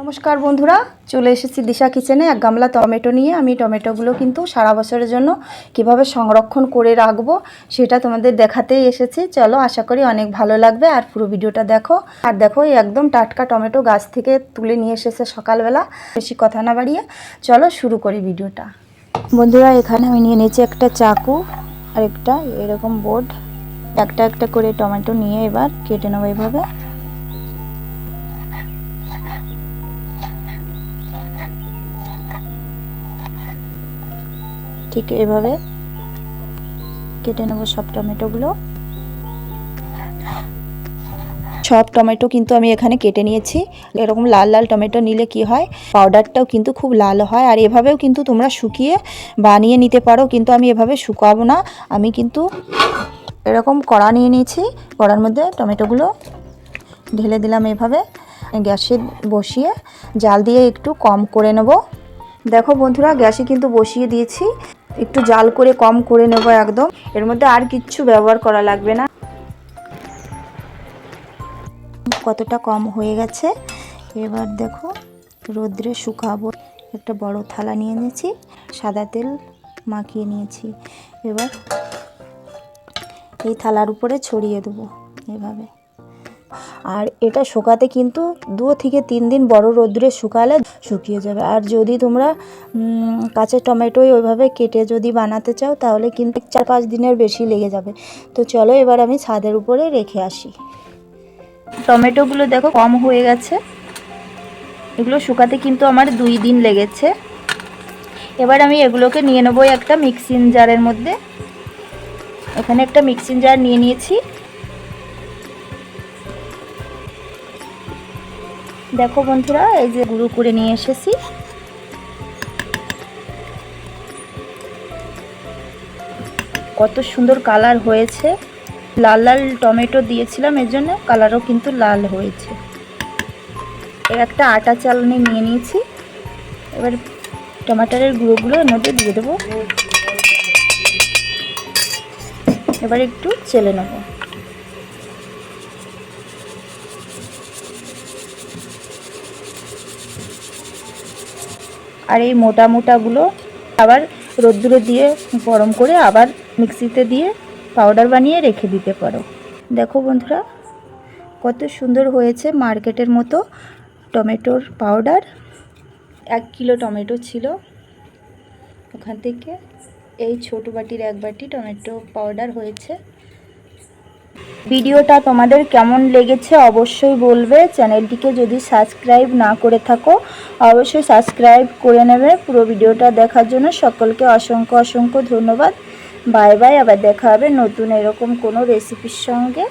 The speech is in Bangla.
নমস্কার বন্ধুরা, চলে এসেছি দিশা কিচেনে এক গামলা টমেটো নিয়ে। আমি টমেটোগুলো কিন্তু সারা বছরের জন্য কীভাবে সংরক্ষণ করে রাখব সেটা তোমাদের দেখাতেই এসেছি। চলো, আশা করি অনেক ভালো লাগবে। আর পুরো ভিডিওটা দেখো। আর দেখো, এই একদম টাটকা টমেটো গাছ থেকে তুলে নিয়ে এসেছে সকালবেলা। বেশি কথা না বাড়িয়ে চলো শুরু করি ভিডিওটা। বন্ধুরা, এখানে আমি নিয়ে নিয়েছি একটা চাকু আর একটা এরকম বোর্ড। একটা একটা করে টমেটো নিয়ে এবার কেটে নেব এইভাবে। ঠিক এভাবে কেটে নেব সব টমেটোগুলো। সব টমেটো কিন্তু আমি এখানে কেটে নিয়েছি। এরকম লাল লাল টমেটো নিলে কি হয়? পাউডারটাও কিন্তু খুব লাল হয়। আর এভাবেও কিন্তু তোমরা শুকিয়ে বানিয়ে নিতে পারো, কিন্তু আমি এভাবে শুকাবো না। আমি কিন্তু এরকম কড়া নিয়ে নিয়েছি। কড়ার মধ্যে টমেটোগুলো ঢেলে দিলাম এভাবে। গ্যাসে বসিয়ে জাল দিয়ে একটু কম করে নেব। দেখো বন্ধুরা, গ্যাসে কিন্তু বসিয়ে দিয়েছি। একটু জাল করে কম করে নেব একদম। এর মধ্যে আর কিচ্ছু ব্যবহার করা লাগবে না। কতটা কম হয়ে গেছে। এবার দেখো, রোদ্রে শুকাবো। একটা বড় থালা নিয়ে নিয়েছি, সাদা তেল মাখিয়ে নিয়েছি। এবার এই থালার উপরে ছড়িয়ে দেবো এভাবে। আর এটা শুকাতে কিন্তু দু থেকে তিন দিন বড় রোদ্রে শুকালে শুকিয়ে যাবে। আর যদি তোমরা কাঁচা টমেটোই ওইভাবে কেটে যদি বানাতে চাও, তাহলে কিন্তু চার পাঁচ দিনের বেশি লেগে যাবে। তো চলো এবার আমি ছাদের উপরে রেখে আসি। টমেটোগুলো দেখো কম হয়ে গেছে। এগুলো শুকাতে কিন্তু আমার দুই দিন লেগেছে। এবার আমি এগুলোকে নিয়ে নেব একটা মিক্সিং জারের মধ্যে। এখানে একটা মিক্সিং জার নিয়ে নিয়েছি। দেখো বন্ধুরা, এই যে গুঁড়ো করে নিয়ে এসেছি। কত সুন্দর কালার হয়েছে। লাল লাল টমেটো দিয়েছিলাম, এর জন্য কালারও কিন্তু লাল হয়েছে। এর একটা আটা চালনি নিয়ে নিয়েছি। এবার টমাটারের গুঁড়োগুলো এর মধ্যে দিয়ে দেবো। এবার একটু চেলে নেব। আর এই মোটা মোটাগুলো আবার রোদ্দুরে দিয়ে গরম করে আবার মিক্সিতে দিয়ে পাউডার বানিয়ে রেখে দিতে পারো। দেখো বন্ধুরা, কত সুন্দর হয়েছে মার্কেটের মতো টমেটোর পাউডার এক কিলো টমেটো ছিল। ওখান থেকে এই ছোট বাটির এক বাটি টমেটো পাউডার হয়েছে। ভিডিওটা তোমাদের কেমন লেগেছে অবশ্যই বলবে। চ্যানেলটিকে যদি সাবস্ক্রাইব না করে থাকো, অবশ্যই সাবস্ক্রাইব করে নেবে। পুরো ভিডিওটা দেখার জন্য সকলকে অসংখ্য অসংখ্য ধন্যবাদ। বাই বাই, আবার দেখা হবে নতুন এরকম কোনো রেসিপির সঙ্গে।